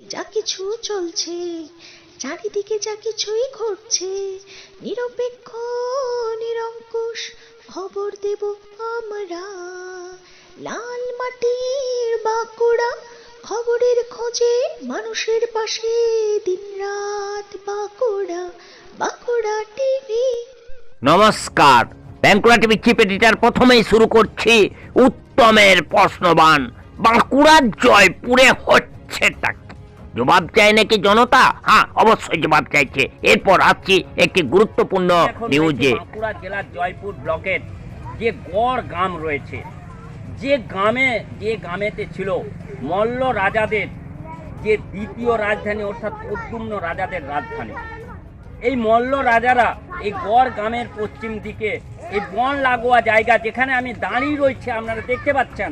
যা কিছু চলছে, চারিদিকে যা কিছুই ঘটছে, নিরপেক্ষ, নিরঙ্কুশ খবর দেব আমরা লাল মাটির বাঁকুড়া খবরের খোঁজে মানুষের পাশে দিন রাত বাঁকুড়া বাঁকুড়া টিভি নমস্কার ব্যাঙ্কুড়া টিভি চিফ এডিটার প্রথমেই শুরু করছি উত্তমের প্রশ্নবান বাঁকুড়ার জয়পুরে হচ্ছেটা? জবাব চায় নাকি জনতা? হ্যাঁ অবশ্যই জবাব চাইছে। এরপর আসছি একটি গুরুত্বপূর্ণ নিউজে বাঁকুড়া জেলার জয়পুর ব্লকের যে গড় গ্রাম রয়েছে যে গ্রামে যে গ্রামেতে ছিল মল্ল রাজাদের যে দ্বিতীয় রাজধানী অর্থাৎ প্রদ্যুম্ন রাজাদের রাজধানী। এই মল্ল রাজারা এই গড় গ্রামের পশ্চিম দিকে এই বন লাগোয়া জায়গা যেখানে আমি দাঁড়িয়ে রয়েছে আপনারা দেখতে পাচ্ছেন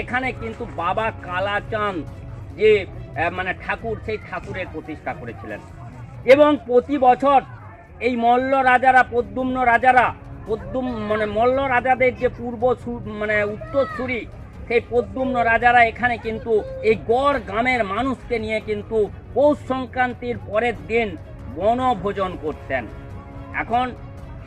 এখানে কিন্তু বাবা কালাচাঁদ যে মানে ঠাকুর, সেই ঠাকুরের প্রতিষ্ঠা করেছিলেন। এবং প্রতি বছর এই মল্ল রাজারা প্রদ্যুম্ন রাজারা প্রদ্যুম মানে মল্ল রাজাদের যে পূর্ব মানে উত্তরসূরি, সেই প্রদ্যুম্ন রাজারা এখানে কিন্তু এই গড় গ্রামের মানুষকে নিয়ে কিন্তু পৌষ সংক্রান্তির পরের দিন বনভোজন করতেন। এখন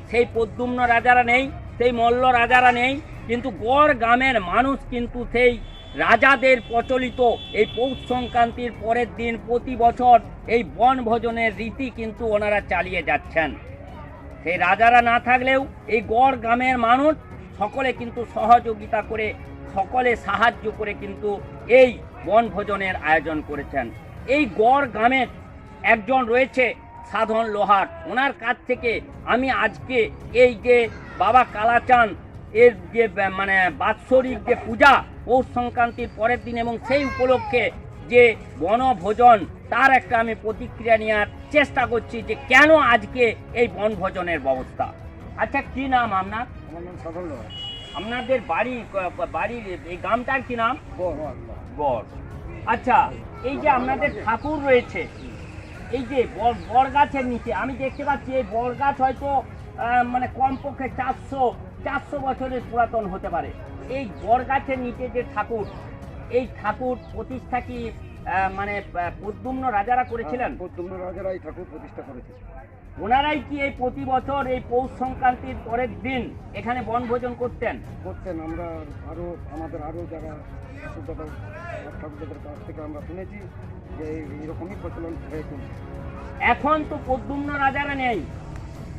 সেই প্রদ্যুম্ন রাজারা নেই, সেই মল্ল রাজারা নেই, কিন্তু গড় গ্রামের মানুষ কিন্তু সেই রাজাদের প্রচলিত এই পৌষ সংক্রান্তির পরের দিন প্রতি বছর এই বনভোজনের রীতি কিন্তু ওনারা চালিয়ে যাচ্ছেন। সেই রাজারা না থাকলেও এই গড় গ্রামের মানুষ সকলে কিন্তু সহযোগিতা করে, সকলে সাহায্য করে কিন্তু এই বনভোজনের আয়োজন করেছেন। এই গড় গ্রামের একজন রয়েছে সাধন লোহার। ওনার কাছ থেকে আমি আজকে এই যে বাবা কালাচাঁদ এর যে মানে বাৎসরিক যে পূজা পৌষ সংক্রান্তির পরের দিন এবং সেই উপলক্ষে যে বনভোজন তার একটা আমি প্রতিক্রিয়া নেওয়ার চেষ্টা করছি যে কেন আজকে এই বনভোজনের ব্যবস্থা। আচ্ছা কি নাম আপনার। আপনাদের বাড়ি বাড়ির এই গ্রামটার কি নাম। গড় আচ্ছা এই যে আপনাদের ঠাকুর রয়েছে এই যে বর বর গাছের নিচে আমি দেখতে পাচ্ছি এই বর গাছ হয়তো মানে কমপক্ষে চারশো চারশো বছরের পুরাতন হতে পারে। এই বর গাছের নিচে যে ঠাকুর এই ঠাকুর প্রতিষ্ঠা কি মানে প্রদ্যুম্ন রাজারা করেছিলেন? প্রদ্যুম্ন রাজারা এই ঠাকুর প্রতিষ্ঠা করেছে। ওনারাই কি এই প্রতি বছর এই পৌষ সংক্রান্তির পরের দিন এখানে বনভোজন করতেন? করতেন আমরা আরও আমাদের আরও যারা ঠাকুরদাদা ঠাকুরদাদের কাছ থেকে আমরা শুনেছি যে এই- এইরকমই প্রচলন হয়ে চলছে। এখন তো প্রদ্যুম্ন রাজারা নেই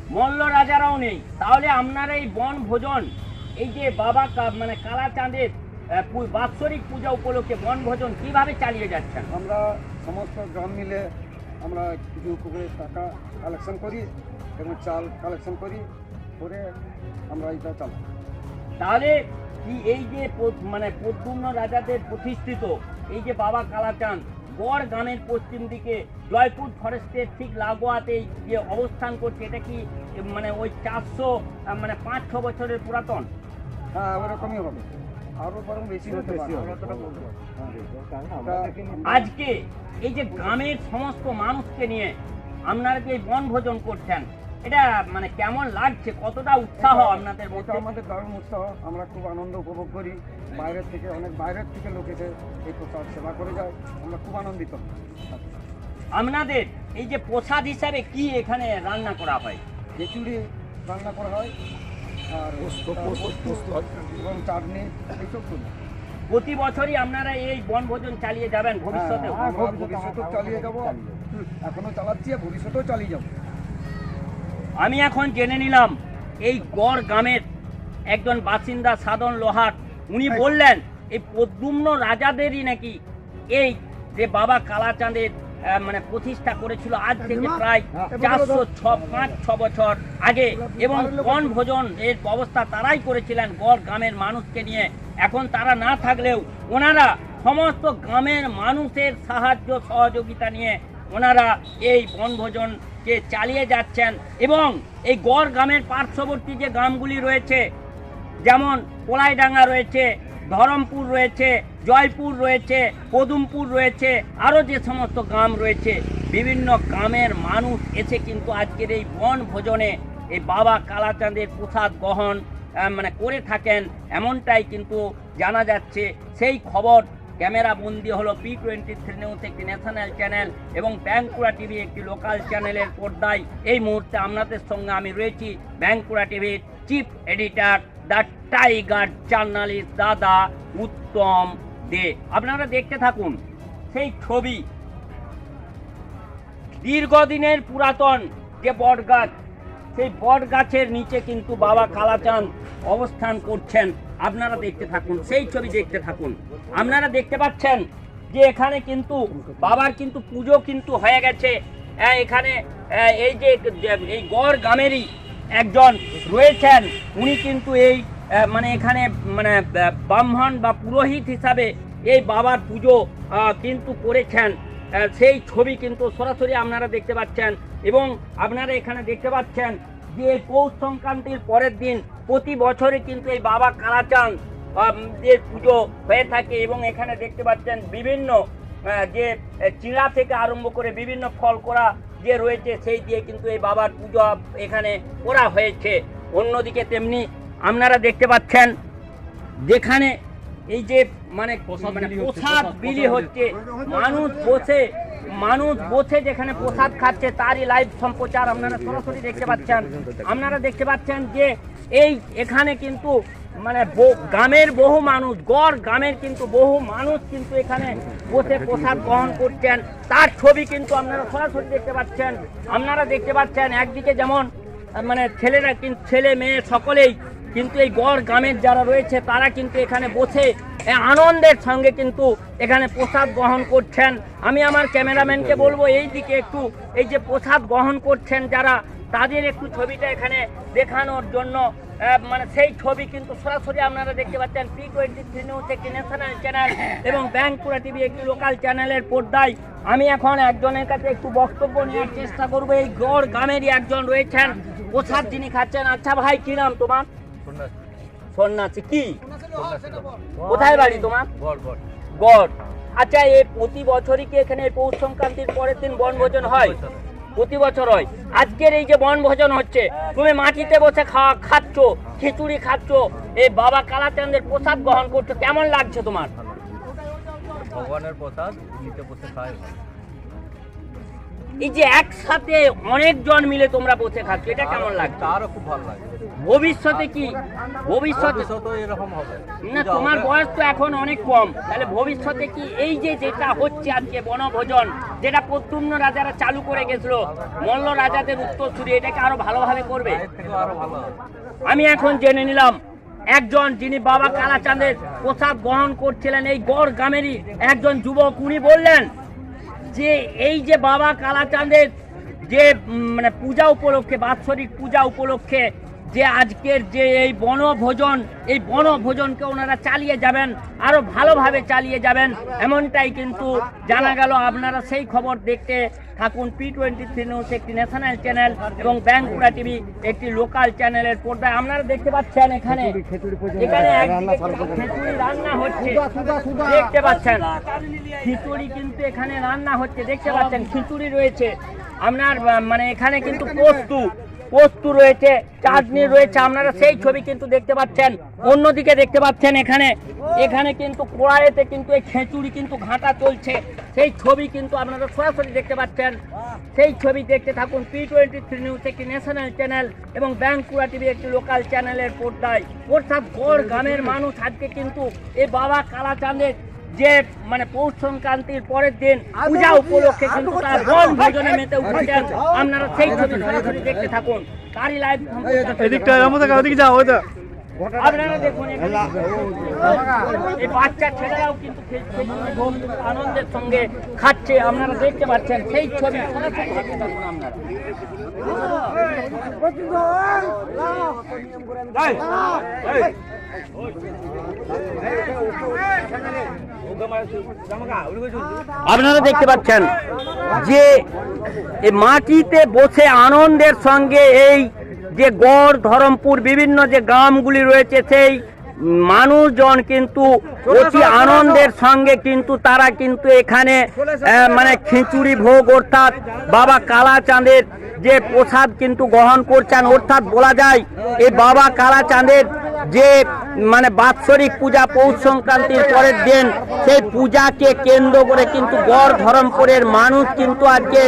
মল্ল রাজারাও নেই তাহলে আপনারা এই বন ভোজন এই যে বাবা কা- মানে কালাচাঁদের আহ, পু- বাৎসরিক পূজা উপলক্ষে বন ভোজন কীভাবে চালিয়ে যাচ্ছেন? আমরা সমস্ত গ্রাম মিলে আমরা কিছু টাকা কালেকশন করি এবং চাল কালেকশন করি করে আমরা এটা চালাই। তাহলে কি এই যে মানে প্রদ্যুম্ন রাজাদের প্রতিষ্ঠিত এই যে বাবা কালাচাঁদ গড় গ্রামের পশ্চিম দিকে জয়পুর ফরেস্টের ঠিক লাগোয়াতেই যে অবস্থান করছে এটা কি মানে ওই চারশো মানে পাঁচ ছ বছরের পুরাতন? হ্যাঁ ওরকমই হবে। বরং বেশি হতে পারে না। এটা- আজকে এই যে গ্রামের সমস্ত মানুষকে নিয়ে আপনারা যে এই বনভোজন করছেন এটা মানে কেমন লাগছে? কতটা উৎসাহ আপনাদের মধ্যে? আমাদের দারুণ উৎসাহ। আমরা খুব আনন্দ উপভোগ করি। বাইরের থেকে অনেক বাইরের থেকে লোক এসে এই প্রসাদ সেবা করে যায়। আমরা খুব আনন্দিত। আপনাদের এই যে প্রসাদ হিসাবে কি এখানে রান্না করা হয়? খিচুড়ি রান্না করা হয়। পোস্ত এবং চাটনি এইসব করি প্রতি বছরই আপনারা এই বনভোজন চালিয়ে যাবেন ভবিষ্যতে হ্যাঁ, ভবিষ্যতেও চালিয়ে যাব। এখনও চালাচ্ছি ভবিষ্যতেও চালিয়ে যাব। আমি এখন জেনে নিলাম এই গড় গ্রামের একজন বাসিন্দা সাধন লোহার উনি বললেন এই প্রদ্যুম্ন রাজাদেরই নাকি এই যে বাবা কালাচাঁদের মানে প্রতিষ্ঠা করেছিল আজ থেকে প্রায় চারশো ছ পাঁচ ছ বছর আগে। এবং বনভোজন এর ব্যবস্থা তারাই করেছিলেন গড় গ্রামের মানুষকে নিয়ে। এখন তারা না থাকলেও ওনারা সমস্ত গ্রামের মানুষের সাহায্য সহযোগিতা নিয়ে ওনারা এই বনভোজনকে চালিয়ে যাচ্ছেন। এবং এই গড় গ্রামের পার্শ্ববর্তী যে গ্রামগুলি রয়েছে যেমন কোলাইডাঙ্গা রয়েছে ধরমপুর রয়েছে, জয়পুর রয়েছে পদুমপুর রয়েছে আরও যে সমস্ত গ্রাম রয়েছে, বিভিন্ন গ্রামের মানুষ এসে কিন্তু আজকের এই বন ভোজনে এই বাবা কালাচাঁদের প্রসাদ গ্রহণ মানে করে থাকেন। এমনটাই কিন্তু জানা যাচ্ছে। সেই খবর ক্যামেরা বন্দি হলো পি টোয়েন্টি থ্রি নিউজ একটি ন্যাশনাল চ্যানেল এবং ব্যাঙ্কুড়া টিভি একটি লোকাল চ্যানেলের পর্দায়। এই মুহূর্তে আপনাদের সঙ্গে আমি রয়েছি ব্যাঙ্কুড়া টিভির chief editor the tiger journalist দাদা উত্তম দে। আপনারা দেখতে থাকুন, সেই ছবি। দীর্ঘদিনের পুরাতন যে বট গাছ সেই বট গাছের নিচে কিন্তু বাবা কালাচাঁদ অবস্থান করছেন। আপনারা দেখতে থাকুন, সেই ছবি দেখতে থাকুন। আপনারা দেখতে পাচ্ছেন যে এখানে কিন্তু বাবার কিন্তু পুজো কিন্তু হয়ে গেছে। এখানে এই যে, এই গড় গ্রামেরই একজন রয়েছেন, উনি কিন্তু এই মানে এখানে মানে ব্রাহ্মণ বা পুরোহিত হিসাবে এই বাবার পুজো কিন্তু করেছেন। সেই ছবি কিন্তু সরাসরি আপনারা দেখতে পাচ্ছেন এবং আপনারা এখানে দেখতে পাচ্ছেন যে পৌষ সংক্রান্তির পরের দিন প্রতি বছরে কিন্তু এই বাবা কালাচাঁদ যে পুজো হয়ে থাকে এবং এখানে দেখতে পাচ্ছেন বিভিন্ন যে চিড়া থেকে আরম্ভ করে বিভিন্ন ফল করা যে রয়েছে সেই দিয়ে কিন্তু এই বাবার পুজো এখানে করা হয়েছে। অন্যদিকে তেমনি আপনারা দেখতে পাচ্ছেন যেখানে এই যে মানে মানে প্রসাদ বিলি হচ্ছে মানুষ বসে মানুষ বসে যেখানে প্রসাদ খাচ্ছে তারই লাইভ সম্প্রচার আপনারা সরাসরি দেখতে পাচ্ছেন। আপনারা দেখতে পাচ্ছেন যে এই এখানে কিন্তু মানে গ্রামের বহু মানুষ, গড় গ্রামের কিন্তু বহু মানুষ কিন্তু এখানে বসে প্রসাদ গ্রহণ করছেন। তার ছবি কিন্তু আপনারা সরাসরি দেখতে পাচ্ছেন। আপনারা দেখতে পাচ্ছেন একদিকে যেমন মানে ছেলেরা কিন্তু ছেলে, মেয়ে সকলেই কিন্তু এই গড় গ্রামের যারা রয়েছে, তারা কিন্তু এখানে বসে আনন্দের সঙ্গে কিন্তু এখানে প্রসাদ গ্রহণ করছেন। আমি আমার ক্যামেরাম্যানকে বলব এই দিকে একটু এই যে প্রসাদ গ্রহণ করছেন যারা তাদের একটু ছবিটা এখানে দেখানোর জন্য মানে সেই ছবি কিন্তু সরাসরি আপনারা দেখতে পাচ্ছেন পি টোয়েন্টি থ্রি নিউজ একটি ন্যাশনাল চ্যানেল এবং ব্যাঙ্কুড়া টিভি একটি লোকাল চ্যানেলের পর্দায়। আমি এখন একজনের কাছে একটু বক্তব্য নেওয়ার চেষ্টা করব। এই গড় গ্রামেরই একজন রয়েছেন প্রসাদ যিনি খাচ্ছেন। আচ্ছা ভাই কি নাম তোমার? সন্ন্যাসী। কি? কোথায় বাড়ি তোমার? গড় আচ্ছা এই প্রতি বছরই কি এখানে পৌষ সংক্রান্তির পরের দিন বনভোজন হয়। প্রতি বছর হয়। আজকের এই যে বনভোজন হচ্ছে তুমি মাটিতে বসে খাওয়া খাচ্ছ খিচুড়ি খাচ্ছ এই বাবা কালাচাঁদের প্রসাদ গ্রহণ করছ কেমন লাগছে তোমার? ভগবানের প্রসাদ নিতে বসে খায় এই যে একসাথে অনেকজন মিলে তোমরা বসে খাচ্ছ এটা কেমন লাগছে? আরও খুব ভালো লাগে। ভবিষ্যতে কি? ভবিষ্যতে ভবিষ্যতে এরকম হবে। না তোমার বয়স তো এখন অনেক কম। তাহলে ভবিষ্যতে কি এই যে যেটা হচ্ছে আজকে বনভোজন যেটা প্রত্যুম্ন রাজারা চালু করে গেছিল মল্ল রাজাদের উত্তর উত্তরসূরি এটাকে আরও ভালোভাবে করবে? আমি এখন জেনে নিলাম একজন যিনি বাবা কালাচাঁদের প্রসাদ গ্রহণ করছিলেন এই গড় গ্রামেরই একজন যুবক উনি বললেন যে এই যে বাবা কালাচাঁদের যে মানে পূজা উপলক্ষে বাৎসরিক পূজা উপলক্ষে যে আজকের যে এই বনভোজন, এই বনভোজনকে ওনারা চালিয়ে যাবেন, আরও ভালোভাবে চালিয়ে যাবেন, এমনটাই কিন্তু জানা গেল। আপনারা সেই খবর দেখতে থাকুন পি টোয়েন্টি থ্রি নিউজ একটি ন্যাশনাল চ্যানেল এবং ব্যাঙ্কুড়া টিভি একটি লোকাল চ্যানেলের পর্দায়। আপনারা দেখতে পাচ্ছেন এখানে এখানে খিচুড়ি রান্না হচ্ছে। দেখতে পাচ্ছেন, খিচুড়ি কিন্তু এখানে রান্না হচ্ছে। দেখতে পাচ্ছেন, খিচুড়ি রয়েছে। আপনার মানে এখানে কিন্তু পোস্তু পোস্তু রয়েছে চাটনি রয়েছে, আপনারা সেই ছবি কিন্তু দেখতে পাচ্ছেন। অন্যদিকে দেখতে পাচ্ছেন এখানে এখানে কিন্তু কড়াইতে কিন্তু এই খিচুড়ি কিন্তু ঘাঁটা চলছে। সেই ছবি কিন্তু আপনারা সরাসরি দেখতে পাচ্ছেন। সেই ছবি দেখতে থাকুন পি টোয়েন্টি থ্রি নিউজ একটি ন্যাশনাল চ্যানেল এবং ব্যাঙ্কুড়া টিভি একটি লোকাল চ্যানেলের পর্দায়। অর্থাৎ গড় গ্রামের মানুষ আজকে কিন্তু এই বাবা কালাচাঁদের যে মানে পৌষ সংক্রান্তির পরের দিন পূজা উপলক্ষে কিন্তু তারা বন ভোজনে মেতে উঠেছেন আপনারা সেই ছবি সরাসরি দেখতে থাকুন তারই লাইভ যাও ওই আপনারা দেখুন এই বাচ্চা ছেলেরাও কিন্তু আনন্দের সঙ্গে খাচ্ছে আপনারা দেখতে পাচ্ছেন সেই ছবি সরাসরি দেখতে থাকুন আপনারা আপনারা দেখতে পাচ্ছেন যে মাটিতে বসে আনন্দের সঙ্গে এই যে গড় ধরমপুর, বিভিন্ন যে গ্রামগুলি রয়েছে, সেই মানুষজন কিন্তু অতি আনন্দের সঙ্গে কিন্তু তারা কিন্তু এখানে মানে খিচুড়ি ভোগ অর্থাৎ বাবা কালাচাঁদের যে প্রসাদ কিন্তু গ্রহণ করছেন। অর্থাৎ বলা যায় এই বাবা কালাচাঁদের যে মানে বাৎসরিক পূজা, পৌষ সংক্রান্তির পরের দিন সেই পূজাকে কেন্দ্র করে কিন্তু গড় ধরমপুরের মানুষ কিন্তু আজকে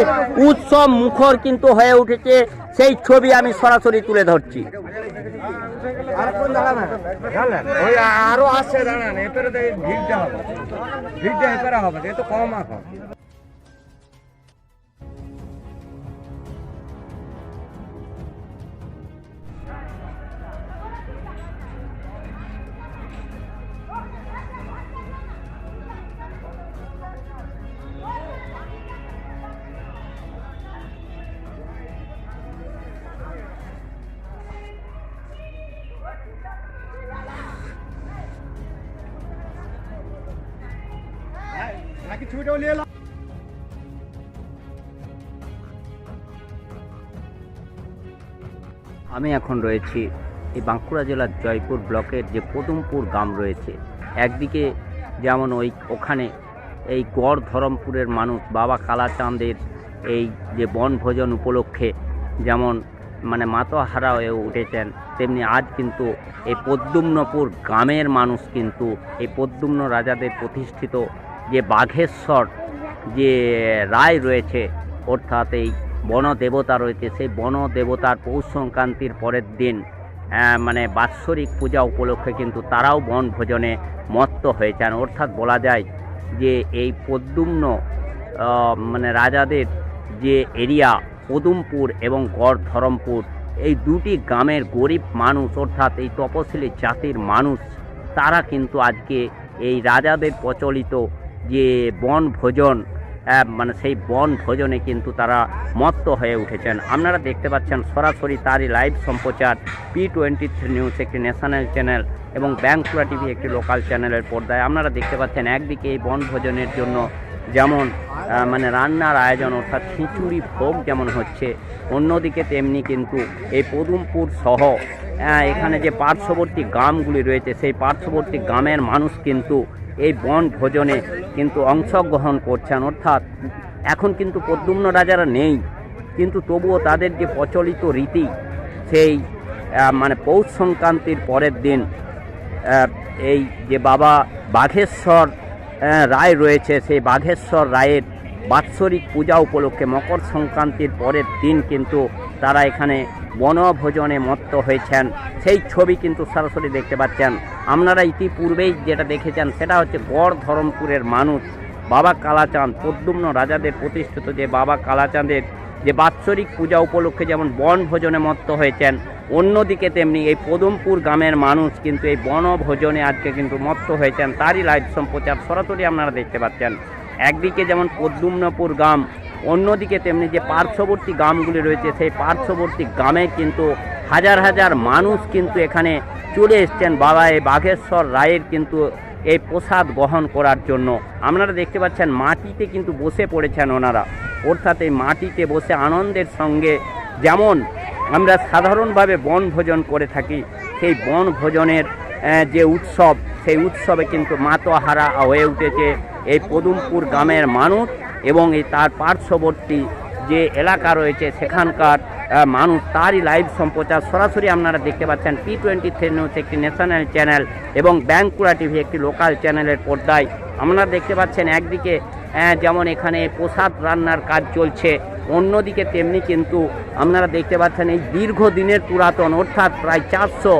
উৎসব মুখর কিন্তু হয়ে উঠেছে। সেই ছবি আমি সরাসরি তুলে ধরছি। আরও আছে, দাঁড়ান ভিড়টা হবে। ভিড়টা হবে কম আমি এখন রয়েছি এই বাঁকুড়া জেলার জয়পুর ব্লকের যে পদমপুর গ্রাম রয়েছে। একদিকে যেমন ওই ওখানে এই গড় ধরমপুরের মানুষ বাবা কালাচাঁদের এই যে বনভোজন উপলক্ষে যেমন মানে মাতোহারা হয়ে উঠেছেন, তেমনি আজ কিন্তু এই পদ্মুম্নপুর গ্রামের মানুষ কিন্তু এই পদ্মুম্ন রাজাদের প্রতিষ্ঠিত যে বাঘেশ্বর যে রায় রয়েছে, অর্থাৎ এই বন দেবতা রয়েছে, সেই বন দেবতার পৌষ সংক্রান্তির পরের দিন মানে বাৎসরিক পূজা উপলক্ষে কিন্তু তারাও বনভোজনে মত্ত হয়েছেন। অর্থাৎ বলা যায় যে এই পদ্মুম্ন মানে রাজাদের যে এরিয়া, পদুমপুর এবং গড় ধরমপুর এই দুটি গ্রামের গরিব মানুষ, অর্থাৎ এই তপশিলি জাতির মানুষ, তারা কিন্তু আজকে এই রাজাদের প্রচলিত যে বনভোজন মানে সেই বন ভোজনে কিন্তু তারা মত্ত হয়ে উঠেছেন। আপনারা দেখতে পাচ্ছেন সরাসরি তারই লাইভ সম্প্রচার পি টোয়েন্টি থ্রি নিউজ একটি ন্যাশনাল চ্যানেল এবং ব্যাংকুড়া টিভি একটি লোকাল চ্যানেলের পর্দায়। আপনারা দেখতে পাচ্ছেন একদিকে এই বন ভোজনের জন্য যেমন মানে রান্নার আয়োজন, অর্থাৎ খিচুড়ি ভোগ যেমন হচ্ছে, অন্যদিকে তেমনি কিন্তু এই পদুমপুর সহ এখানে যে পার্শ্ববর্তী গ্রামগুলি রয়েছে, সেই পার্শ্ববর্তী গ্রামের মানুষ কিন্তু এই বন ভোজনে কিন্তু অংশগ্রহণ করছেন। অর্থাৎ এখন কিন্তু পদ্মুম্ন রাজারা নেই। কিন্তু তবুও তাদের যে প্রচলিত রীতি, সেই মানে পৌষ সংক্রান্তির পরের দিন এই যে বাবা বাঘেশ্বর রায় রয়েছে, সেই বাঘেশ্বর রায়ের বাৎসরিক পূজা উপলক্ষে মকর সংক্রান্তির পরের দিন কিন্তু তারা এখানে বনভোজনে মত্ত হয়েছেন। সেই ছবি কিন্তু সরাসরি দেখতে পাচ্ছেন। আপনারা ইতিপূর্বেই যেটা দেখেছেন, সেটা হচ্ছে গড় ধরমপুরের মানুষ, বাবা কালাচাঁদ, পদ্মুম্ন রাজাদের প্রতিষ্ঠিত যে বাবা কালাচাঁদের যে বাৎসরিক পূজা উপলক্ষে যেমন বনভোজনে মত্ত হয়েছেন, অন্যদিকে তেমনি এই পদমপুর গ্রামের মানুষ কিন্তু এই বনভোজনে আজকে কিন্তু মত্ত হয়েছেন। তারই লাইভ সম্প্রচার সরাসরি আপনারা দেখতে পাচ্ছেন। একদিকে যেমন পদ্মুম্নপুর গ্রাম অন্যদিকে তেমনি যে পার্শ্ববর্তী গ্রামগুলি রয়েছে, সেই পার্শ্ববর্তী গ্রামে কিন্তু হাজার হাজার মানুষ কিন্তু এখানে চলে এসছেন বাবা, এই বাঘেশ্বর রায়ের কিন্তু এই প্রসাদ গ্রহণ করার জন্য। আপনারা দেখতে পাচ্ছেন মাটিতে কিন্তু বসে পড়েছেন ওনারা। অর্থাৎ এই মাটিতে বসে আনন্দের সঙ্গে যেমন আমরা সাধারণভাবে বনভোজন করে থাকি, সেই বনভোজনের যে উৎসব, সেই উৎসবে কিন্তু মাতোহারা হয়ে উঠেছে। এই পদুমপুর গ্রামের মানুষ এবং এই তার পার্শ্ববর্তী যে এলাকা রয়েছে, সেখানকার মানুষ তারই লাইভ সম্প্রচার সরাসরি আপনারা দেখতে পাচ্ছেন। পি টোয়েন্টি থ্রি নিউজ একটি ন্যাশনাল চ্যানেল এবং ব্যাংকুড়া টিভি একটি লোকাল চ্যানেলের পর্দায় আপনারা দেখতে পাচ্ছেন একদিকে যেমন এখানে প্রসাদ রান্নার কাজ চলছে, অন্যদিকে তেমনি কিন্তু আপনারা দেখতে পাচ্ছেন এই দীর্ঘদিনের পুরাতন, অর্থাৎ প্রায় চারশো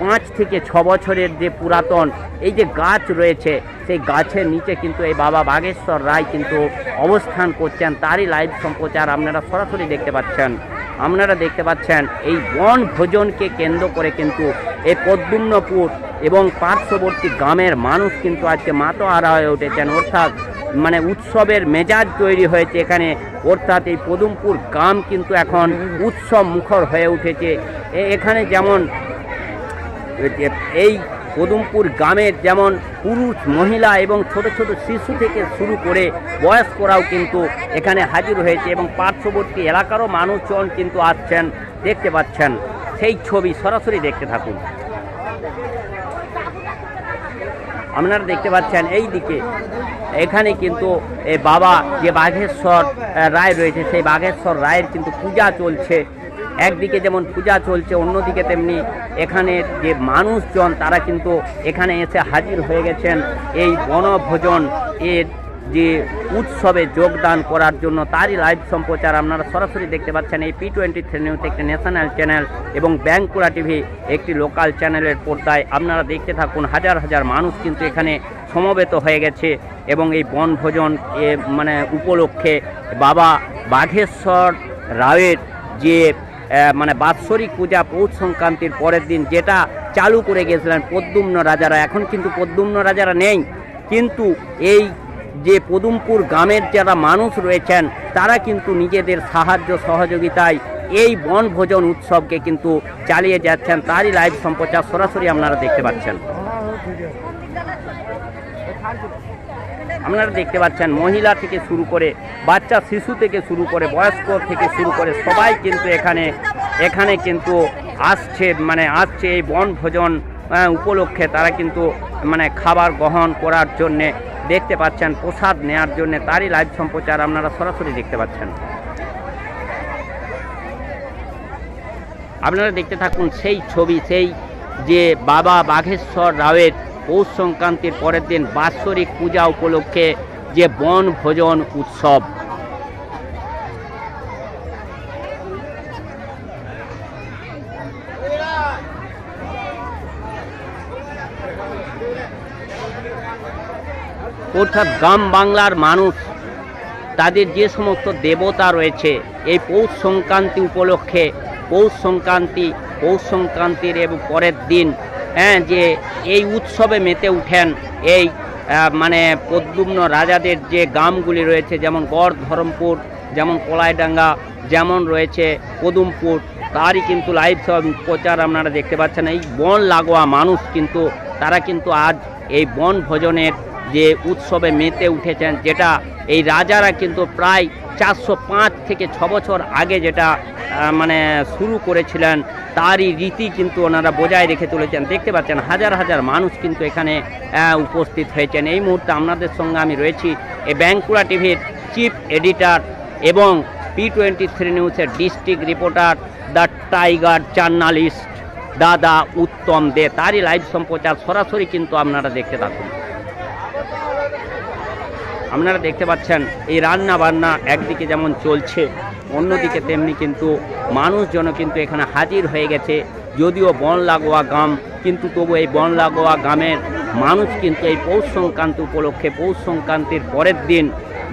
পাঁচ থেকে ছ বছরের যে পুরাতন এই যে গাছ রয়েছে, সেই গাছের নিচে কিন্তু এই বাবা বাগেশ্বর রায় কিন্তু অবস্থান করছেন। তারই লাইভ সম্প্রচার আপনারা সরাসরি দেখতে পাচ্ছেন। আপনারা দেখতে পাচ্ছেন, এই বন ভোজনকে কেন্দ্র করে কিন্তু এই পদ্মুম্নপুর এবং পার্শ্ববর্তী গ্রামের মানুষ কিন্তু আজকে মাতোহারা হয়ে উঠেছেন। অর্থাৎ মানে উৎসবের মেজাজ তৈরি হয়েছে এখানে। অর্থাৎ এই পদুমপুর গ্রাম কিন্তু এখন উৎসব মুখর হয়ে উঠেছে। এখানে যেমন এই পদুমপুর গ্রামের যেমন পুরুষ, মহিলা এবং ছোট ছোট শিশু থেকে শুরু করে বয়স্করাও কিন্তু এখানে হাজির হয়েছে এবং পার্শ্ববর্তী এলাকারও মানুষজন কিন্তু আসছেন, দেখতে পাচ্ছেন। সেই ছবি সরাসরি দেখতে থাকুন। আপনারা দেখতে পাচ্ছেন এই দিকে। এখানে কিন্তু বাবা যে বাঘেশ্বর রায় রয়েছে, সেই বাঘেশ্বর রায়ের কিন্তু পূজা চলছে। একদিকে যেমন পূজা চলছে, অন্যদিকে তেমনি এখানে যে মানুষজন, তারা কিন্তু এখানে এসে হাজির হয়ে গেছেন। এই বনভোজন, এর যে উৎসবে যোগদান করার জন্য তারই লাইভ সম্প্রচার আপনারা সরাসরি দেখতে পাচ্ছেন। এই পি টোয়েন্টি থ্রি নিউজ একটি ন্যাশনাল চ্যানেল এবং ব্যাঙ্কুড়া টিভি একটি লোকাল চ্যানেলের পর্দায় আপনারা দেখতে থাকুন। হাজার হাজার মানুষ কিন্তু এখানে সমবেত হয়ে গেছে এবং এই বনভোজন মানে উপলক্ষে বাবা বাঘেশ্বর রায়ের যে মানে বাৎসরিক পূজা পৌষ সংক্রান্তির পরের দিন যেটা চালু করে গেছিলেন পদ্মুম্ন রাজারা। এখন কিন্তু পদ্মুম্ন রাজারা নেই। কিন্তু এই যে পদুমপুর গ্রামের যারা মানুষ রয়েছেন, তারা কিন্তু নিজেদের সাহায্য সহযোগিতায় এই বনভোজন উৎসবকে কিন্তু চালিয়ে যাচ্ছেন। তারই লাইভ সম্প্রচার সরাসরি আপনারা দেখতে পাচ্ছেন। আপনারা দেখতে পাচ্ছেন, মহিলা থেকে শুরু করে বাচ্চা, শিশু থেকে শুরু করে বয়স্ক থেকে শুরু করে সবাই কিন্তু এখানে এখানে কিন্তু আসছে মানে আসছে এই বনভোজন উপলক্ষে তারা কিন্তু মানে খাবার গ্রহণ করার জন্যে দেখতে পাচ্ছেন, প্রসাদ নেয়ার জন্য তারই লাইভ সম্প্রচার আপনারা সরাসরি দেখতে পাচ্ছেন। আপনারা দেখতে থাকুন সেই ছবি, সেই যে বাবা বাঘেশ্বর রাওয়ের পৌষ সংক্রান্তির পরের দিন বাৎসরিক পূজা উপলক্ষে যে বনভোজন উৎসব। অর্থাৎ গ্রাম বাংলার মানুষ, তাদের যে সমস্ত দেবতা রয়েছে, এই পৌষ সংক্রান্তি উপলক্ষে, পৌষ সংক্রান্তি, পৌষ সংক্রান্তির এবং পরের দিন হ্যাঁ যে এই উৎসবে মেতে উঠেন, এই মানে পদ্মুম্ন রাজাদের যে গ্রামগুলি রয়েছে, যেমন গড় ধরমপুর যেমন কলাইডাঙ্গা যেমন রয়েছে পদুমপুর, তারই কিন্তু লাইভ সব প্রচার আপনারা দেখতে পাচ্ছেন। এই বন লাগোয়া মানুষ কিন্তু, তারা কিন্তু আজ এই বন ভোজনের যে উৎসবে মেতে উঠেছেন, যেটা এই রাজারা কিন্তু প্রায় চারশো পাঁচ থেকে ছ বছর আগে যেটা মানে শুরু করেছিলেন তারই রীতি কিন্তু ওনারা বজায় রেখে চলেছেন দেখতে পাচ্ছেন, হাজার হাজার মানুষ কিন্তু এখানে উপস্থিত হয়েছেন। এই মুহূর্তে আপনাদের সঙ্গে আমি রয়েছি এই ব্যাঙ্কুড়া টিভির চিফ এডিটর এবং পি টোয়েন্টি থ্রি নিউজের district reporter, the tiger journalist, দাদা উত্তম দে। তারই লাইভ সম্প্রচার সরাসরি কিন্তু আপনারা দেখতে থাকুন। আপনারা দেখতে পাচ্ছেন, এই রান্না বান্না একদিকে যেমন চলছে, অন্যদিকে তেমনি কিন্তু মানুষজনও কিন্তু এখানে হাজির হয়ে গেছে। যদিও বন লাগোয়া গ্রাম, কিন্তু তবু এই বন লাগোয়া গ্রামের মানুষ কিন্তু এই পৌষ সংক্রান্তি উপলক্ষে, পৌষ সংক্রান্তির পরের দিন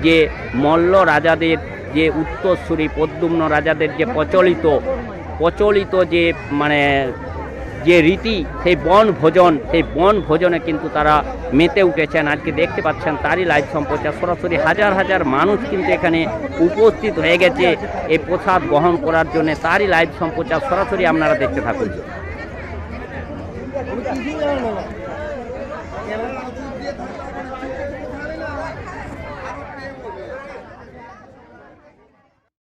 যে মল্ল রাজাদের যে উত্তরসূরি, পদ্মুম্ন রাজাদের যে প্রচলিত প্রচলিত যে মানে যে রীতি, সেই বন ভোজন, সেই বন ভোজনে কিন্তু তারা মেতে উঠেছেন। আজকে দেখতে পাচ্ছেন তারই লাইভ সম্প্রচার। সরাসরি হাজার হাজার মানুষ কিন্তু এখানে উপস্থিত হয়ে গেছে এই প্রসাদ গ্রহণ করার জন্য। তারই লাইভ সম্প্রচার সরাসরি আপনারা দেখতে থাকুন।